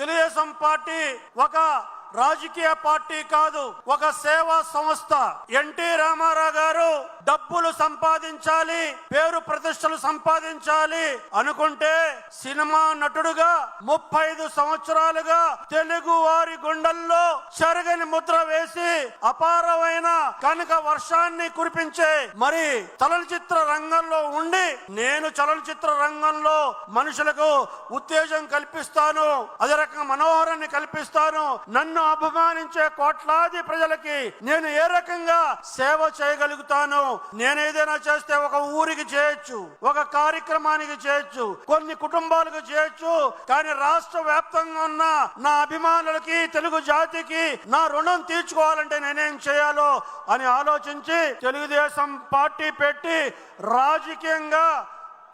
Telugu Desam party ఒక రాజకీయ party కాదు ఒక సేవా సంస్థ. ఎన్టీ రామారావు గారు డబ్బులు సంపాదించాలి పేరు ప్రతిష్టలు సంపాదించాలి అనుకుంటే సినిమా నటుడుగా ముప్పై ఐదు సంవత్సరాలుగా తెలుగు వారి గుండెల్లో చెరగని ముద్ర వేసి అపారమైన కనుక వర్షాన్ని కురిపించే మరి చలనచిత్ర రంగంలో ఉండి నేను చలనచిత్ర రంగంలో మనుషులకు ఉత్తేజం కల్పిస్తాను అదే రకంగా మనోహరాన్ని కల్పిస్తాను నన్ను అభిమానించే కోట్లాది ప్రజలకి నేను ఏ రకంగా సేవ చేయగలుగుతాను నేను ఏదైనా చేస్తే ఒక ఊరికి చేయొచ్చు ఒక కార్యక్రమానికి చేయొచ్చు కొన్ని కుటుంబాలకు చేయొచ్చు కానీ రాష్ట్ర వ్యాప్తంగా ఉన్న నా అభిమానులకి తెలుగు జాతికి నా రుణం తీర్చుకోవాలంటే నేనేం చేయాలో అని ఆలోచించి తెలుగుదేశం పార్టీ పెట్టి రాజకీయంగా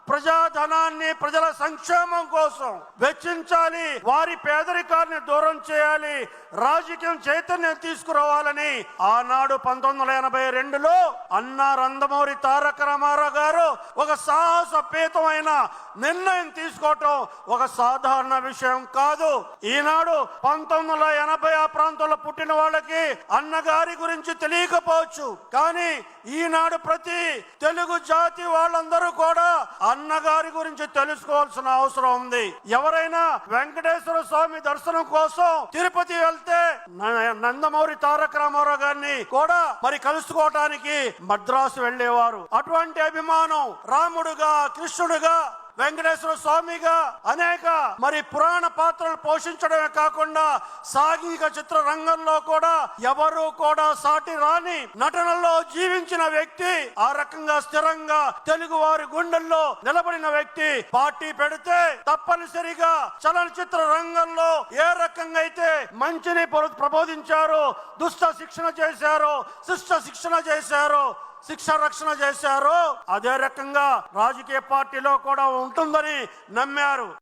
ప్రజాధనాన్ని ప్రజల సంక్షేమం కోసం వెచ్చించాలి వారి పేదరికాన్ని దూరం చేయాలి రాజకీయం చైతన్యం తీసుకురావాలని ఆనాడు పంతొమ్మిది వందల ఎనభై రెండులో అన్నా రందమౌరి తారక రామారావు గారు ఒక సాహసపేతమైన నిర్ణయం తీసుకోవటం ఒక సాధారణ విషయం కాదు. ఈనాడు పంతొమ్మిది వందల ఎనభై ఆ ప్రాంతంలో పుట్టిన వాళ్ళకి అన్నగారి గురించి తెలియకపోవచ్చు. కానీ ఈనాడు ప్రతి తెలుగు జాతి వాళ్ళందరూ కూడా అన్నగారి గురించి తెలుసుకోవాల్సిన అవసరం ఉంది. ఎవరైనా వెంకటేశ్వర స్వామి దర్శనం కోసం తిరుపతి వెళ్తే న- తారక రామారావు గారిని కూడా మరి కలుసుకోవటానికి మద్రాసు వెళ్ళేవారు. అటువంటి అభిమానం రాముడుగా కృష్ణుడుగా వెంకటేశ్వర స్వామిగా అనేక మరి పురాణ పాత్రలు పోషించడమే కాకుండా సాంఘిక చిత్ర రంగంలో కూడా ఎవరు కూడా సాటి రాని నటనలో జీవించిన వ్యక్తి ఆ రకంగా స్థిరంగా తెలుగు వారి గుండెల్లో నిలబడిన వ్యక్తి పార్టీ పెడితే తప్పనిసరిగా చలనచిత్ర రంగంలో ఏ రకంగా అయితే మంచిని ప్రబోధించారో దుష్ట శిక్షణ చేశారో శిష్ట శిక్షణ చేశారో శిక్ష రక్షణ చేశారో అదే రకంగా రాజకీయ పార్టీలో కూడా ఉంటుందని నమ్మారు.